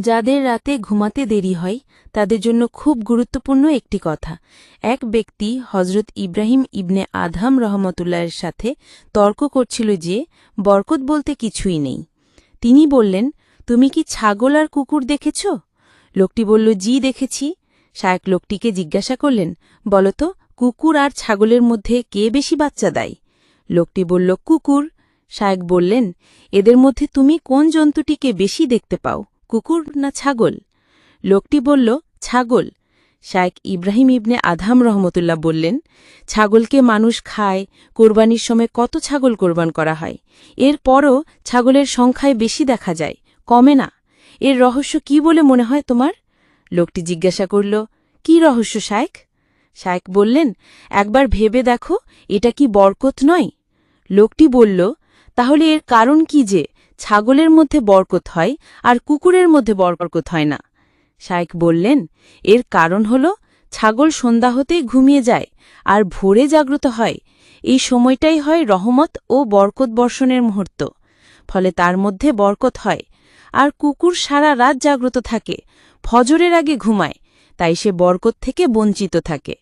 যাদের রাতে ঘুমাতে দেরি হয়, তাদের জন্য খুব গুরুত্বপূর্ণ একটি কথা। এক ব্যক্তি হজরত ইব্রাহিম ইবনে আধাম রহমতুল্লাহের সাথে তর্ক করছিল যে, বরকত বলতে কিছুই নেই। তিনি বললেন, তুমি কি ছাগল আর কুকুর দেখেছ? লোকটি বলল, জি, দেখেছি। শায়ক লোকটিকে জিজ্ঞাসা করলেন বলতো কুকুর আর ছাগলের মধ্যে কে বেশি বাচ্চা দেয়? লোকটি বলল, কুকুর। শায়ক বললেন, এদের মধ্যে তুমি কোন জন্তুটিকে বেশি দেখতে পাও? কুকুর না ছাগল? লোকটি বলল, ছাগল। শায়েক ইব্রাহিম ইবনে আধাম রহমতুল্লাহ বললেন, ছাগলকে মানুষ খায়, কোরবানির সময় কত ছাগল কোরবান করা হয়। এরপরও ছাগলের সংখ্যায় বেশি দেখা যায়, কমে না। এর রহস্য কি বলে মনে হয় তোমার? লোকটি জিজ্ঞাসা করল, কি রহস্য শায়েক শায়েক বললেন, একবার ভেবে দেখো, এটা কি বরকত নয়? লোকটি বলল, তাহলে এর কারণ কি যে? ছাগলের মধ্যে বরকত হয় আর কুকুরের মধ্যে বরকত হয় না। শায়েক বললেন, এর কারণ হল, ছাগল সন্ধ্যা হতেই ঘুমিয়ে যায় আর ভোরে জাগ্রত হয়। এই সময়টাই হয় রহমত ও বরকত বর্ষণের মুহূর্ত। ফলে তার মধ্যে বরকত হয়। আর কুকুর সারা রাত জাগ্রত থাকে, ফজরের আগে ঘুমায়, তাই সে বরকত থেকে বঞ্চিত থাকে।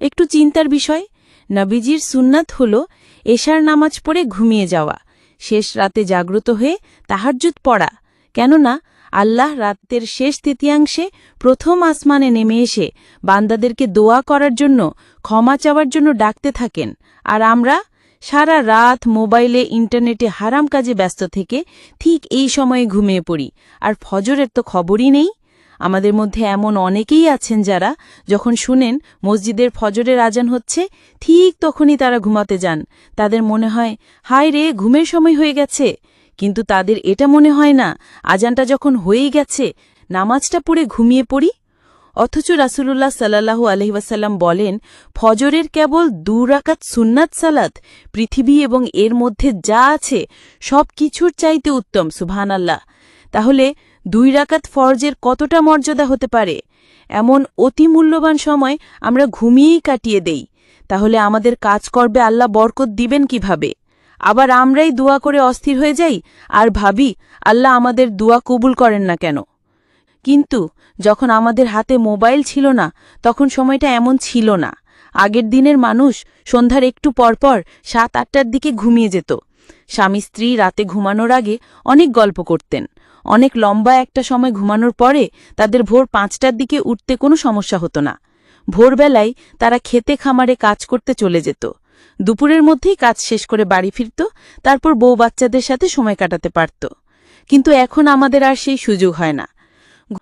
একটু চিন্তার বিষয়, নবীজির সুন্নাত হল, এশার নামাজ পড়ে ঘুমিয়ে যাওয়া। শেষ রাতে জাগ্রত হয়ে তাহাজ্জুদ পড়া। কেননা আল্লাহ রাতের শেষ তৃতীয়াংশে প্রথম আসমানে নেমে এসে বান্দাদেরকে দোয়া করার জন্য, ক্ষমা চাওয়ার জন্য ডাকতে থাকেন। আর আমরা সারা রাত মোবাইলে, ইন্টারনেটে হারাম কাজে ব্যস্ত থেকে ঠিক এই সময়ে ঘুমিয়ে পড়ি। আর ফজরের তো খবরই নেই। আমাদের মধ্যে এমন অনেকেই আছেন যারা, যখন শুনেন মসজিদের ফজরের আজান হচ্ছে, ঠিক তখনই তারা ঘুমাতে যান। তাদের মনে হয়, হায় রে, ঘুমের সময় হয়ে গেছে। কিন্তু তাদের এটা মনে হয় না, আজানটা যখন হয়েই গেছে, নামাজটা পড়ে ঘুমিয়ে পড়ি। অথচ রাসুলুল্লাহ সাল্লাহু আলহিবাসাল্লাম বলেন, ফজরের কেবল দুরাকাত সুন্নাত সালাত, পৃথিবী এবং এর মধ্যে যা আছে সব কিছুর চাইতে উত্তম সুবহান আল্লাহ তাহলে দুই রাকাত ফরজের কতটা মর্যাদা হতে পারে? এমন অতি মূল্যবান সময় আমরা ঘুমিয়েই কাটিয়ে দেই। তাহলে আমাদের কাজ করবে আল্লাহ বরকত দিবেন কীভাবে? আবার আমরাই দোয়া করে অস্থির হয়ে যাই? আর ভাবি, আল্লাহ আমাদের দোয়া কবুল করেন না কেন? কিন্তু যখন আমাদের হাতে মোবাইল ছিল না, তখন সময়টা এমন ছিল না। আগের দিনের মানুষ সন্ধ্যার একটু পরপর সাত আটটার দিকে ঘুমিয়ে যেত। স্বামী স্ত্রী রাতে ঘুমানোর আগে অনেক গল্প করতেন। অনেক লম্বা একটা সময় ঘুমানোর পরে তাদের ভোর পাঁচটার দিকে উঠতে কোনো সমস্যা হতো না। ভোরবেলায় তারা খেতে খামারে কাজ করতে চলে যেত। দুপুরের মধ্যেই কাজ শেষ করে বাড়ি ফিরত, তারপর বউ বাচ্চাদের সাথে সময় কাটাতে পারত। কিন্তু এখন আমাদের আর সেই সুযোগ হয় না।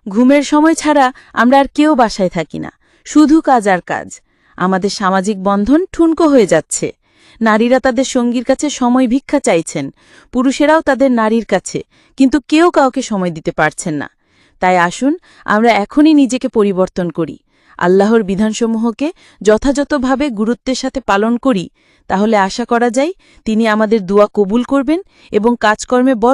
ঘুমের সময় ছাড়া আমরা আর কেউ বাসায় থাকি না। শুধু কাজ আর কাজ। আমাদের সামাজিক বন্ধন ঠুনকো হয়ে যাচ্ছে। নারীরা তাদের সঙ্গীর কাছে সময় ভিক্ষা চাইছেন। পুরুষেরাও তাদের নারীর কাছে, কিন্তু কেউ কাউকে সময় দিতে পারছেন না। তাই আসুন, আমরা এখনই নিজেকে পরিবর্তন করি। আল্লাহর বিধানসমূহকে যথাযথভাবে গুরুত্বের সাথে পালন করি। তাহলে আশা করা যায়, তিনি আমাদের দোয়া কবুল করবেন এবং কাজকর্মে বর